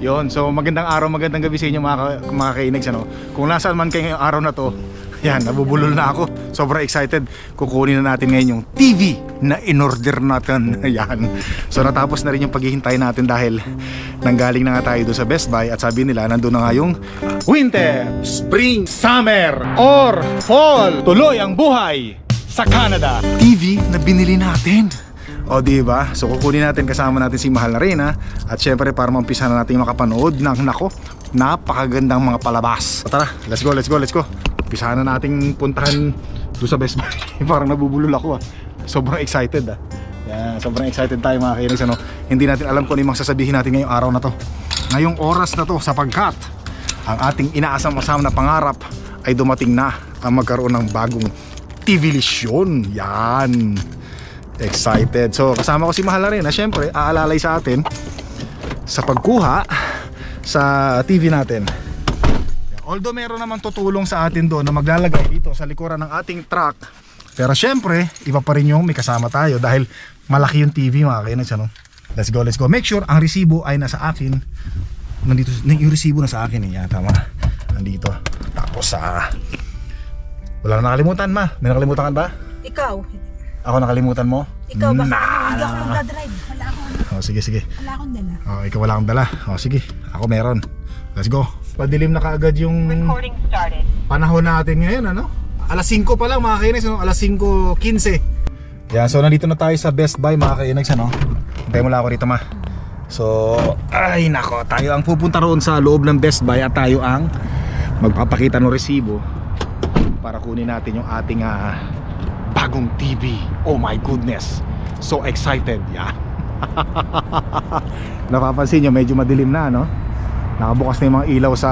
Yon, so magandang araw, magandang gabi sa inyo mga, ka- mga kainags ano. Kung nasaan man kayo ngayong araw na to, yan, nabubulol na ako. Sobrang excited. Kukunin na natin ngayon yung TV na in-order natin. Yan. So natapos na rin yung paghihintay natin dahil nanggaling na nga tayo doon sa Best Buy at sabi nila nandun na nga yung Winter, Spring, Summer, or Fall. Tuloy ang buhay sa Canada. TV na binili natin. O di ba? So kukunin natin kasama natin si Mahal na Reyna at syempre para maumpisa na natin makapanood ng nako, napakagandang mga palabas. So, tara, let's go, let's go, let's go. Umpisahan na nating puntahan doon sa Best Buy. Parang nabubulol ako ah. Sobrang excited ah. Yan, sobrang excited tayo mga kainis ano. Hindi natin alam kung ano yung sasabihin natin ngayong araw na to. Ngayong oras na to sapagkat ang ating inaasam-asam na pangarap ay dumating na ang magkaroon ng bagong TV lisyon. Yan. Excited. So kasama ko si Mahal na rin na syempre aalalay sa atin sa pagkuha sa TV natin. Although meron naman tutulong sa atin doon na maglalagay dito sa likuran ng ating truck. Pero syempre, iba pa rin yung may kasama tayo dahil malaki yung TV mga kainis ano. Let's go, let's go. Make sure ang resibo ay nasa akin. Nandito, yung resibo na sa akin eh. Yan, tama. Nandito. Tapos sa... wala na nakalimutan ma. May nakalimutan ka ba? Ikaw. Ako nakalimutan mo? Ikaw ba? Na, Hindi ako nagdadrive. Wala akong, Oh, sige, sige. wala akong dala. Oh, ikaw wala kang dala. Oh, sige. Ako meron. Let's go. Padilim na kaagad yung Recording started. panahon natin ngayon, ano? Alas 5 pa lang mga kainex, ano? Alas 5.15. Yan, so nandito na tayo sa Best Buy mga kainex, ano? Hintay mo lang ako dito, ma. So, ay nako, tayo ang pupunta roon sa loob ng Best Buy at tayo ang magpapakita ng resibo para kunin natin yung ating ah, bagong TV. Oh my goodness. So excited, yeah. Napapansin nyo, medyo madilim na, no? Nakabukas na yung mga ilaw sa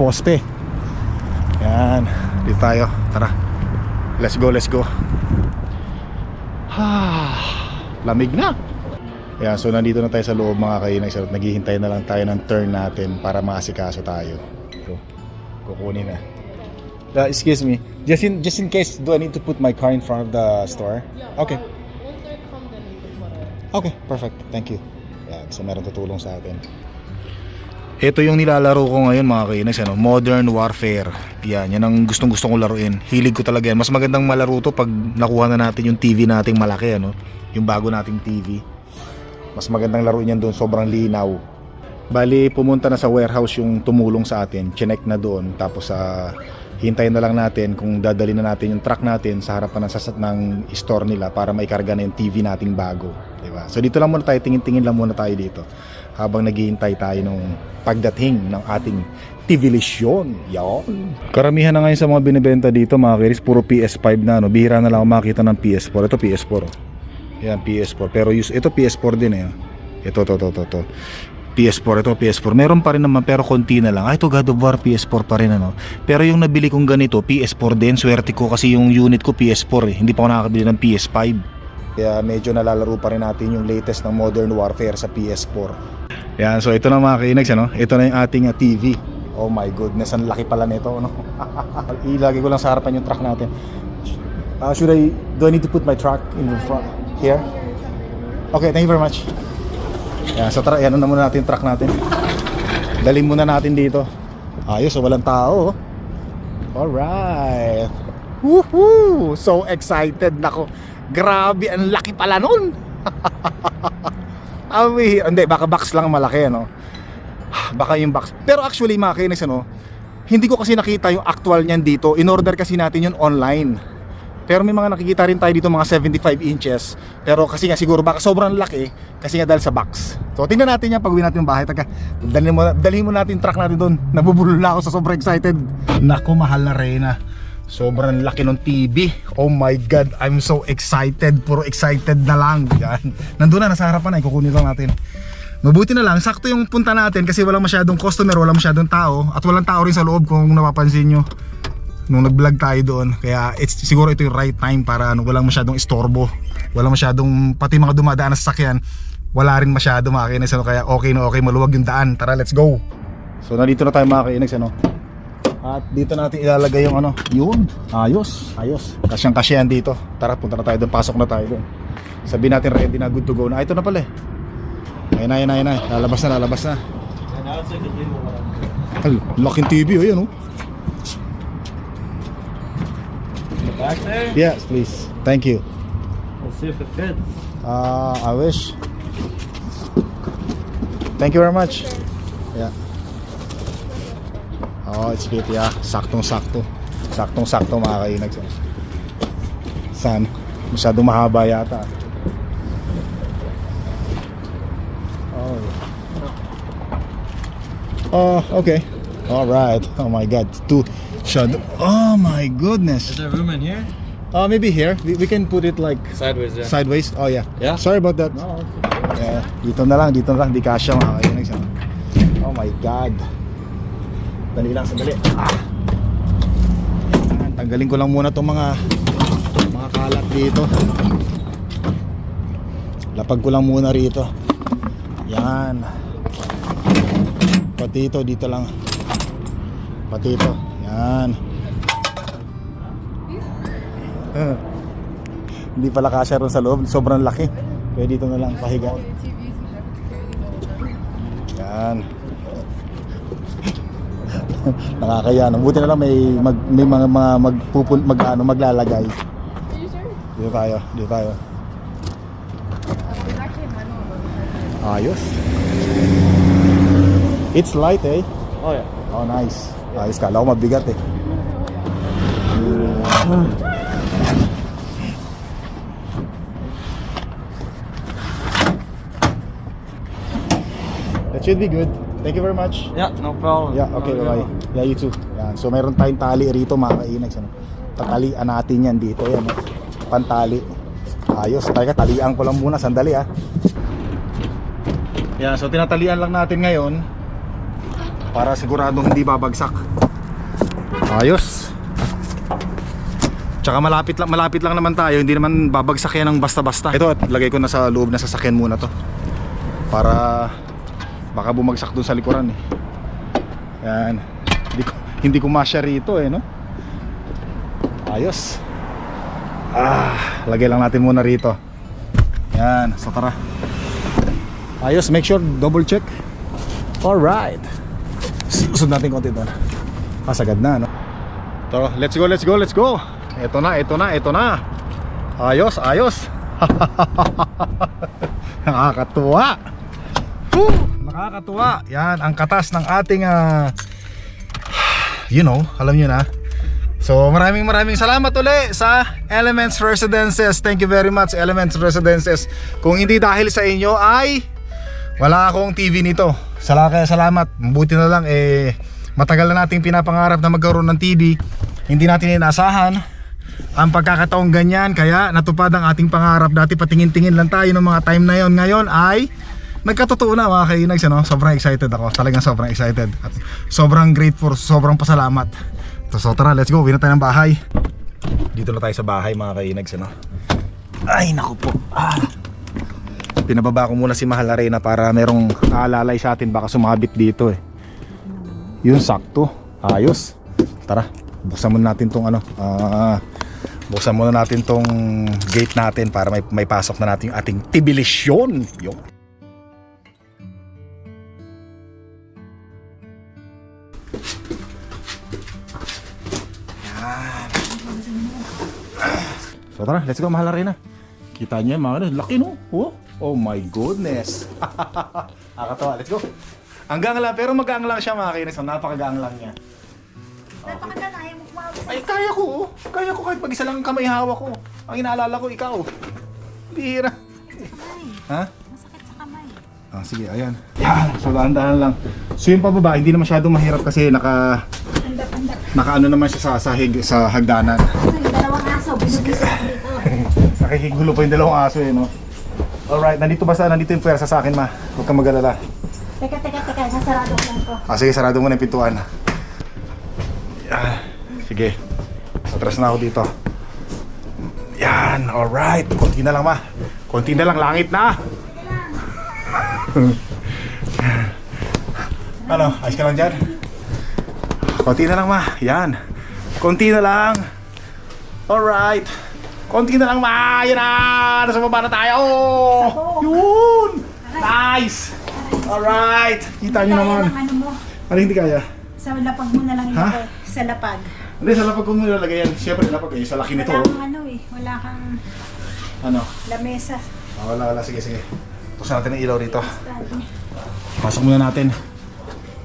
poste. Yan, dito tayo. Tara. Let's go, let's go. Lamig na. Yan, so nandito na tayo sa loob mga kainay. So, naghihintay na lang tayo ng turn natin para maasikaso tayo. So, kukunin na. Uh, excuse me. Just in just in case, do I need to put my car in front of the store? Okay. Okay, perfect. Thank you. Yan, so meron tutulong sa atin. Ito yung nilalaro ko ngayon mga kainis, ano, Modern Warfare. Yan, yan ang gustong gusto kong laruin. Hilig ko talaga yan. Mas magandang malaro to pag nakuha na natin yung TV nating malaki, ano, yung bago nating TV. Mas magandang laruin yan doon, sobrang linaw. Bali, pumunta na sa warehouse yung tumulong sa atin, chinek na doon, tapos sa hintayin na lang natin kung dadali na natin yung truck natin sa harapan ng sasat ng store nila para maikarga na yung TV nating bago. Diba? So dito lang muna tayo, tingin-tingin lang muna tayo dito habang naghihintay tayo nung pagdating ng ating TV-lisyon. Yan. Karamihan na ngayon sa mga binibenta dito mga kiris, puro PS5 na. No? Bihira na lang makita ng PS4. Ito PS4. oh. Yan, PS4. Pero use, ito PS4 din eh. Ito, to, to, to, to. PS4, ito PS4. Meron pa rin naman pero konti na lang. Ah, ito God of War PS4 pa rin ano. Pero yung nabili kong ganito, PS4 din. Swerte ko kasi yung unit ko PS4 eh. Hindi pa ako nakakabili ng PS5. Kaya medyo nalalaro pa rin natin yung latest ng Modern Warfare sa PS4. Yan, so ito na mga kainags, ano? Ito na yung ating uh, TV. Oh my goodness, ang laki pala nito, ano? Ilagay ko lang sa harapan yung truck natin. Uh, should I, do I need to put my truck in the front? Here? Okay, thank you very much. Yan, so tara, yan na muna natin truck natin. Dalhin muna natin dito. Ayos, so walang tao. oh. Alright. Woohoo! So excited nako. Grabe, ang laki pala nun. Awi, hindi, baka box lang ang malaki, ano? Baka yung box. Pero actually, mga kainis, ano, hindi ko kasi nakita yung actual niyan dito. In-order kasi natin yun online. Pero may mga nakikita rin tayo dito mga 75 inches. Pero kasi nga siguro baka sobrang laki kasi nga dahil sa box. So tingnan natin yan pag uwi natin yung bahay. Taga, dalhin mo, dalhin mo natin truck natin doon. Nabubulol na ako sa sobrang excited. Nako, mahal na Reyna. Sobrang laki ng TV. Oh my God, I'm so excited. Puro excited na lang. Yan. Nandun na, nasa harapan na. Kukunin lang natin. Mabuti na lang, sakto yung punta natin kasi walang masyadong customer, walang masyadong tao. At walang tao rin sa loob kung napapansin nyo nung nag-vlog tayo doon. Kaya it's, siguro ito yung right time para ano, walang masyadong istorbo. Walang masyadong, pati mga dumadaan na sasakyan, wala rin masyado mga kainex. Ano, kaya okay na okay, maluwag yung daan. Tara, let's go! So nandito na tayo mga kainex. Ano? At dito natin ilalagay yung ano, yun. Ayos, ayos. Kasyang kasyan dito. Tara, punta na tayo doon, pasok na tayo doon. Sabihin natin ready na, good to go na. Ah, ito na pala eh. Ayun na, ayun na, ayun na. Lalabas na, lalabas na. Al, laking TV, oh, yan, oh. Back there? Yes, please. Thank you. Let's see if it fits. Uh, I wish. Thank you very much. Yeah. Oh, it's fit, yeah. Saktong-sakto. Saktong-sakto mga kainag. Saan? Masyadong mahaba yata. Oh. Oh, okay. All right. Oh my God. Two shadow. Oh my goodness. Is there room in here? Uh, maybe here. We, we can put it like Sideways, yeah. sideways. Oh yeah. Yeah? Sorry about that. No, Yeah, dito na lang, dito na lang, di kasya mga kainags. ano. Oh my God. Dali lang, sandali. Ah. Tanggalin ko lang muna itong mga mga kalat dito. Lapag ko lang muna rito. Yan. Pati ito, dito lang. Pati ito. Yan. Ah. Hindi pala kasya ron sa loob. Sobrang laki. Kaya dito na lang pahiga. Yan. Nakakaya. no? Buti na lang may mag, may mga mga magpupul mag ano maglalagay. Dito tayo, dito tayo. Ayos. It's light eh. Oh, yeah. Oh, nice. Ayos kala ko mabigat eh. That should be good. Thank you very much. Yeah, no problem. Yeah, okay, No, bye. no. Yeah, you too. Yan. So meron tayong tali rito mga kainags. Ano? Tatalian natin yan dito. Yan, oh. Pantali. Ayos. Talaga, talian ko lang muna. Sandali ah. Yan, so tinatalian lang natin ngayon para siguradong hindi babagsak. Ayos. Tsaka malapit lang malapit lang naman tayo, hindi naman babagsak yan ng basta-basta. Ito at lagay ko na sa loob na sasakyan muna to. Para baka bumagsak dun sa likuran eh. Yan. Hindi ko, hindi ko masya rito eh, no? Ayos. Ah, lagay lang natin muna rito. Yan, so tara. Ayos, make sure double check. Alright. Susod natin konti doon. Ah, sagad na, no? Tara, let's go, let's go, let's go. Ito na, ito na, ito na. Ayos, ayos. Nakakatuwa. Woo! Nakakatuwa. Yan, ang katas ng ating ah, you know, alam niyo na. So maraming maraming salamat uli sa Elements Residences. Thank you very much Elements Residences. Kung hindi dahil sa inyo ay wala akong TV nito. Sala salamat. Mabuti na lang eh matagal na nating pinapangarap na magkaroon ng TV. Hindi natin inaasahan ang pagkakataong ganyan kaya natupad ang ating pangarap. Dati patingin-tingin lang tayo ng mga time na yon. Ngayon ay nagkatotoo na mga kainags ano? Sobrang excited ako. Talagang sobrang excited. At sobrang grateful, sobrang pasalamat. So, tara, let's go. Uwi na tayo ng bahay. Dito na tayo sa bahay mga kainags ano. Ay naku po. Ah. Pinababa ko muna si Mahal Arena para merong aalalay sa atin baka sumabit dito eh. Yun sakto. Ayos. Tara, buksan muna natin tong ano. Ah, buksan muna natin tong gate natin para may, may pasok na natin yung ating tibilisyon. Yun. So tara, let's go mahal arena. Kita yung mga ano, laki no? Oh, oh my goodness. Nakakatawa, let's go. Hanggang lang, pero magaang lang siya mga kainis. Napakagaang lang niya. Napakaganda, ayaw mo kumawag Ay, kaya ko. oh. Kaya ko kahit pag isa lang ang kamay hawak ko. Ang inaalala ko, ikaw. Bihira. Ha? Masakit sa kamay. Ah, sige, ayan. Yan, so dahan-dahan lang. So yung pababa, hindi na masyadong mahirap kasi naka, Andap, andap. naka ano naman siya sa, sa, hig, sa hagdanan. Kasi dalawang aso, binubis ako dito. Nakikigulo pa yung dalawang aso eh, no? Alright, nandito basta, nandito yung pwersa sa akin, ma. Huwag kang mag-alala. Teka, teka, teka, sasarado ko lang to. Ah, sige, sarado mo na yung pintuan. Yan. Sige. Atras na ako dito. Yan, alright. Konti na lang, ma. Konti na lang, langit na. ano, ayos ka lang dyan? Konti na lang, ma. Yan. Konti na lang. Alright. Konti na lang, ma. Yan na. Nasa baba na tayo. Yun. Nice. Alright! Kita nyo naman. ano Ano hindi kaya? sa lapag mo na lang Ha? ilagay. Sa lapag. Hindi, sa lapag ko mo nilalagay yan. Siyempre, lapag kayo. Sa laki nito. Wala oh. kang ano eh, wala kang Ano? lamesa. Ah, wala, wala. Sige, sige. Tusan natin ang ilaw rito. Pasok muna natin.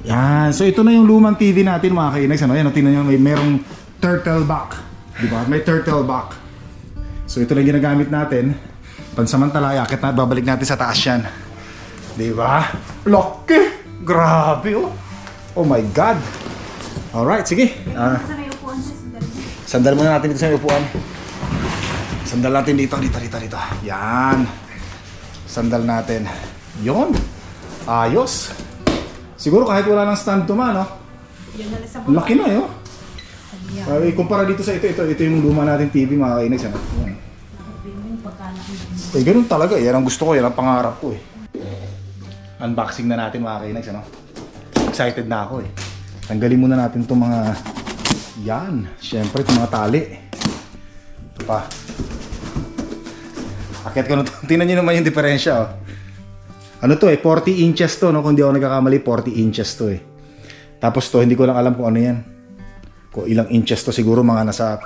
Yan. So, ito na yung lumang TV natin, mga kainags. Ano? Yan, oh, tingnan nyo, may merong turtle back. Di ba? May turtle back. So, ito lang ginagamit natin. Pansamantala, yakit na, babalik natin sa taas yan. Di ba? Laki! Grabe, oh. Oh my God. Alright, sige. Sandali. Sandal muna natin dito sa upuan. Sandal natin dito, dito, dito, dito. Yan. Sandal natin. Yon. Ayos. Siguro kahit wala ng stand to man, no? Yun na lang sa Ang Laki na, yun. Ay, kumpara dito sa ito, ito, ito yung luma natin TV, mga kainags. Ano? Yan. Eh, ganun talaga. Yan ang gusto ko, yan ang pangarap ko eh. Unboxing na natin mga kainags, ano? Excited na ako eh. Tanggalin muna natin itong mga... Yan. Siyempre, itong mga tali. Ito pa. Akit ko na ito. Tingnan nyo naman yung diferensya, oh. Ano to eh, 40 inches to, no? Kung di ako nagkakamali, 40 inches to eh. Tapos to, hindi ko lang alam kung ano yan. Kung ilang inches to, siguro mga nasa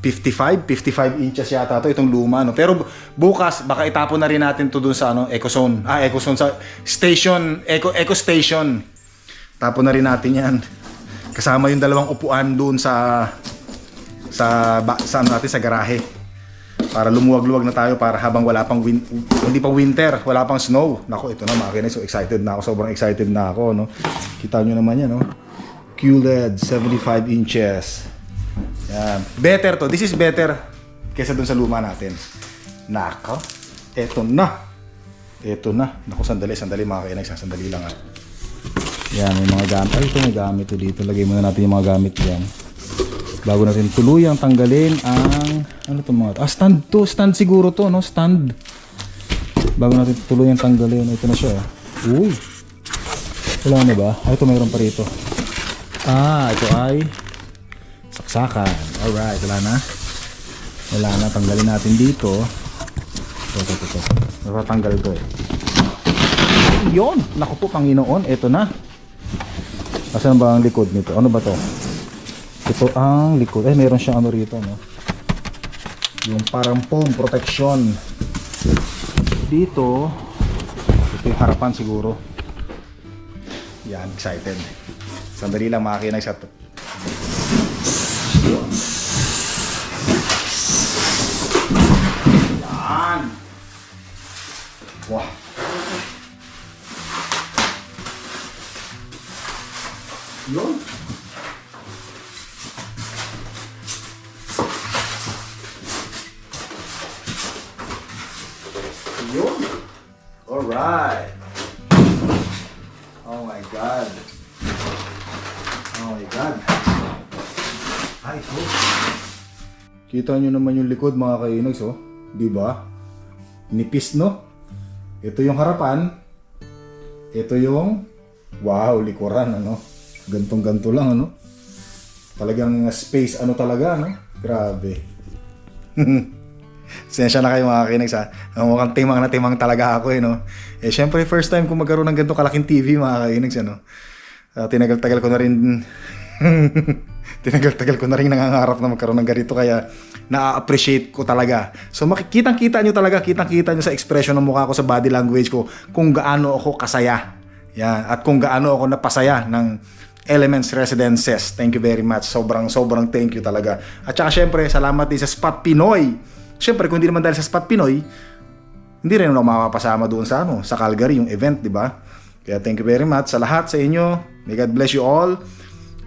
55, 55 inches yata to, itong luma, no? Pero bu- bukas, baka itapon na rin natin to dun sa ano, Ecozone. Ah, Ecozone sa station, Eco, Eco Station. Tapon na rin natin yan. Kasama yung dalawang upuan dun sa sa ba, sa ano natin sa garahe para lumuwag-luwag na tayo para habang wala pang win, hindi pa winter, wala pang snow. Nako, ito na mga so excited na ako, sobrang excited na ako, no. Kita nyo naman yan, no. QLED 75 inches. Yan. Better to. This is better kaysa dun sa luma natin. Nako. Eto na. Eto na. Nako, sandali, sandali mga kainag. Sandali lang ah. Yan, may mga gamit. Ay, ito may gamit to dito. Lagay muna natin yung mga gamit dyan. Bago natin tuluyang tanggalin ang ano to mga ah stand to stand siguro to no stand bago natin tuluyang tanggalin ito na siya oh. uy wala na ba ah, ito mayroon pa rito ah ito ay saksakan. Alright wala na. Wala na tanggalin natin dito. Ito ito ito, natatanggal to eh. Yun! Naku po Panginoon ito na. Asan ba ang likod nito? Ano ba to? Ito ang likod. Eh, meron siyang ano rito, no? Yung parang foam protection. Dito, ito yung harapan siguro. Yan, excited. Sandali lang mga kinag sa... Yan! Wow! Yun! Yun. Alright. Oh my God. Oh my God. Ay, oh. Kita nyo naman yung likod mga kainags, oh. Di ba? Nipis, no? Ito yung harapan. Ito yung, wow, likuran, ano? Gantong-ganto lang, ano? Talagang space, ano talaga, no? Grabe. Sensya na kayo mga kinags ha. Mukhang timang na timang talaga ako eh no. Eh syempre first time ko magkaroon ng ganito kalaking TV mga kinags ano. Uh, tinagal-tagal ko na rin tinagal-tagal ko na rin nangangarap na magkaroon ng ganito kaya na-appreciate ko talaga. So makikitang-kita nyo talaga, kitang-kita nyo sa expression ng mukha ko sa body language ko kung gaano ako kasaya. Yan. At kung gaano ako napasaya ng Elements Residences. Thank you very much. Sobrang, sobrang thank you talaga. At saka syempre, salamat din sa Spot Pinoy. Syempre, kung hindi naman dahil sa Spot Pinoy, hindi rin ako makapasama doon sa ano, sa Calgary, yung event, di ba? Kaya thank you very much sa lahat sa inyo. May God bless you all.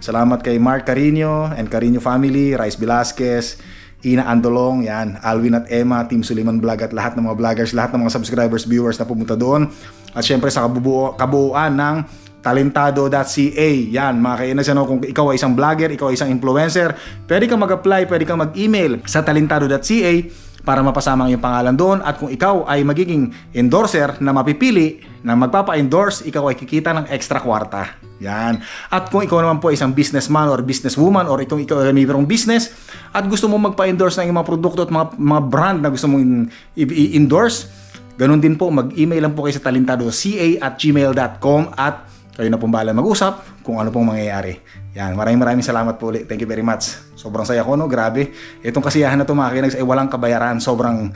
Salamat kay Mark Carino and Carino family, Rice Velasquez, Ina Andolong, yan, Alvin at Emma, Team Suliman Vlog at lahat ng mga vloggers, lahat ng mga subscribers, viewers na pumunta doon. At syempre sa kabubuo, kabuuan ng talentado.ca. Yan, mga kainas, ano, kung ikaw ay isang vlogger, ikaw ay isang influencer, pwede kang mag-apply, pwede kang mag-email sa talentado.ca para mapasama ang iyong pangalan doon at kung ikaw ay magiging endorser na mapipili na magpapa-endorse, ikaw ay kikita ng extra kwarta. Yan. At kung ikaw naman po ay isang businessman or businesswoman or kung ikaw ay mayroong business at gusto mo magpa-endorse ng iyong mga produkto at mga, mga brand na gusto mong i-endorse, Ganun din po, mag-email lang po kayo sa talentodoca at gmail.com at kayo na pong bahala mag-usap kung ano pong mangyayari. Yan, maraming maraming salamat po ulit. Thank you very much. Sobrang saya ko, no? Grabe. Itong kasiyahan na to mga kinags ay walang kabayaran. Sobrang,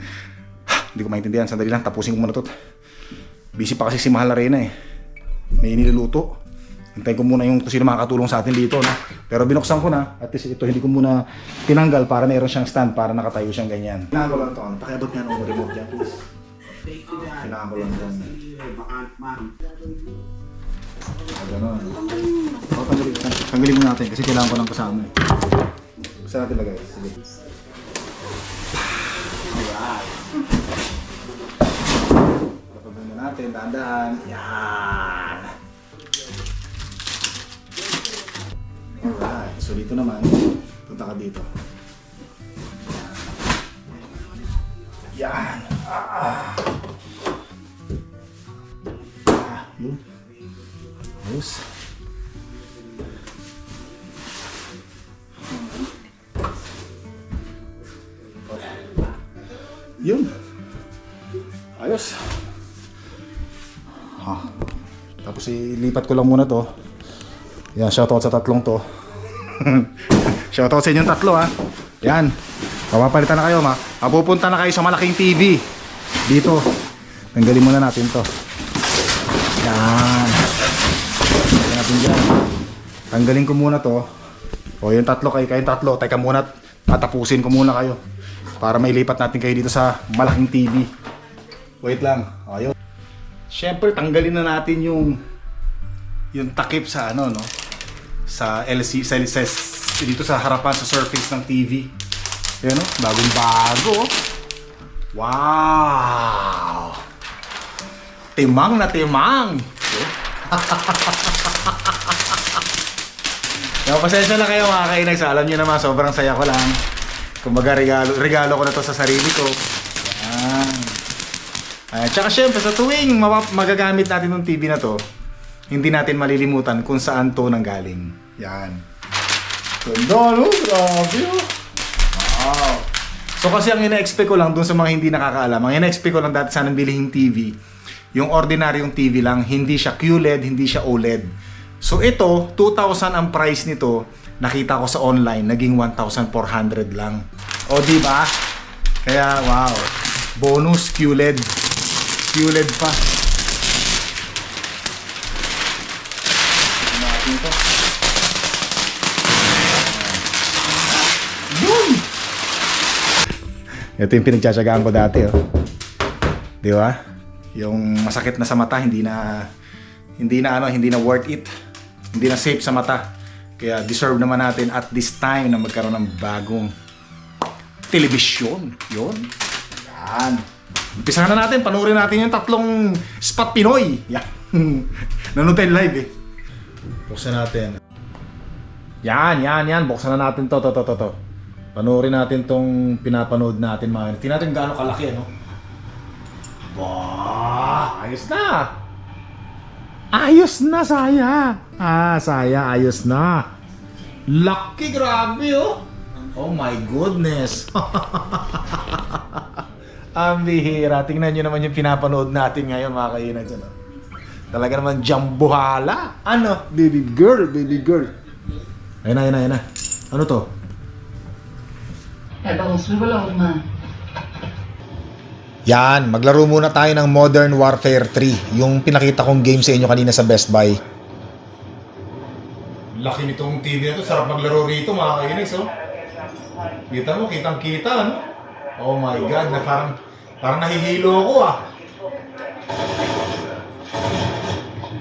hindi ko maintindihan. Sandali lang, tapusin ko muna to. Busy pa kasi si Mahal Arena eh. May niluluto. Hintayin ko muna yung kung sino makakatulong sa atin dito. No? Pero binuksan ko na. At least ito hindi ko muna tinanggal para meron siyang stand para nakatayo siyang ganyan. Ko lang ito. Ano? Pakiabot nga ng remote dyan please. Ko lang ito. Ah, ganun. O, tanggalin, tang- tanggalin mo natin kasi kailangan ko lang kasama eh. Saan natin lagay? Sige. Muna natin, dahan-dahan. Yan. Alright, so dito naman, punta ka dito. Yan. Ah, Ayos. Yun. Ayos. Ha. Tapos ilipat ko lang muna to. Yan, shoutout sa tatlong to. shoutout sa inyong tatlo ha. Yan. Papapalitan na kayo ma. Mapupunta na kayo sa malaking TV. Dito. Tanggalin muna natin to. Yan. Tanggalin natin dyan. Tanggalin ko muna to. O yung tatlo kayo, kayong tatlo. Teka muna, tatapusin ko muna kayo. Para mailipat natin kayo dito sa malaking TV. Wait lang. Ayun. Siyempre, tanggalin na natin yung yung takip sa ano, no? Sa LC, sa LCS, dito sa harapan, sa surface ng TV. Ayan, no? Bagong bago. Wow! Timang na timang! Kaya pasensya na kayo mga kainags. Alam nyo naman, sobrang saya ko lang. Kumbaga, regalo, regalo ko na to sa sarili ko. Yan. At saka syempre, sa tuwing magagamit natin ng TV na to, hindi natin malilimutan kung saan to nanggaling. Yan. Ganda, no? Grabe, oh. Wow. So kasi ang ina-expect ko lang dun sa mga hindi nakakaalam, ang ina-expect ko lang dati sa bilhing TV, yung ordinaryong TV lang, hindi siya QLED, hindi siya OLED. So ito, 2,000 ang price nito, nakita ko sa online, naging 1,400 lang. O di ba? Kaya wow, bonus QLED. QLED pa. Yun! Ito yung pinagtsatsagaan ko dati, oh. Di ba? Yung masakit na sa mata, hindi na hindi na ano, hindi na worth it. Hindi na safe sa mata. Kaya deserve naman natin at this time na magkaroon ng bagong telebisyon. Yun. Yan. Umpisahan na natin, panoorin natin yung tatlong spot Pinoy. Yan. Tayo live eh. Buksan natin. Yan, yan, yan. Buksan na natin to, to, to, to, to. Panoorin natin tong pinapanood natin mga Tingnan natin gaano kalaki, ano? Wow! Ayos na! Ayos na, Saya! Ah, Saya, ayos na. Lucky, grabe, oh! Oh my goodness! Ang bihira. Tingnan nyo naman yung pinapanood natin ngayon, mga kainan dyan, oh. Talaga naman jambuhala. Ano? Baby girl, baby girl. Ayun na, ayun na, ayun na. Ano to? Bangus mo wala man. Yan, maglaro muna tayo ng Modern Warfare 3. Yung pinakita kong game sa inyo kanina sa Best Buy. Laki nitong TV na to. Sarap maglaro rito mga kainis, oh. Kita mo, kitang kita, ano? Oh my God, na parang, parang nahihilo ako, ah.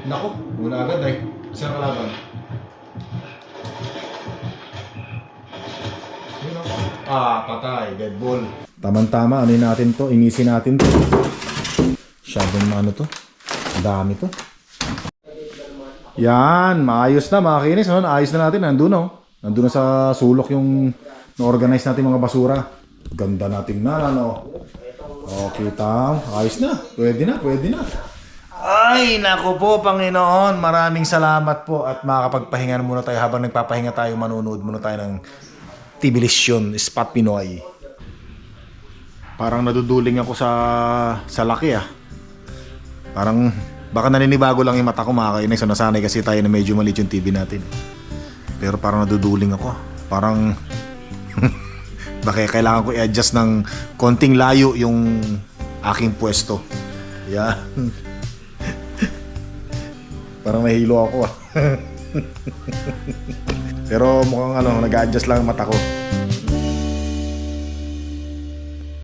Nako, muna agad eh. Saan kalaban? Oh. Ah, patay. Dead ball. Tama-tama. Ano natin to? Inisin natin to. Masyadong ano to. Dami to. Yan. Maayos na mga kinis. No? Ayos na natin. Nandun no. Nandun na sa sulok yung na-organize natin mga basura. Ganda natin na ano. O, kita. Ayos na. Pwede na. Pwede na. Ay, naku po, Panginoon. Maraming salamat po at makakapagpahinga na muna tayo habang nagpapahinga tayo, manunood muna tayo ng Tibilisyon, Spot Pinoy. Parang naduduling ako sa sa laki ah. Parang baka naninibago lang yung mata ko mga kainis. So, nasanay kasi tayo na medyo maliit yung TV natin. Pero parang naduduling ako. Parang baka kailangan ko i-adjust ng konting layo yung aking pwesto. Yan. parang nahilo ako ah. Pero mukhang ano, nag-adjust lang ang mata ko.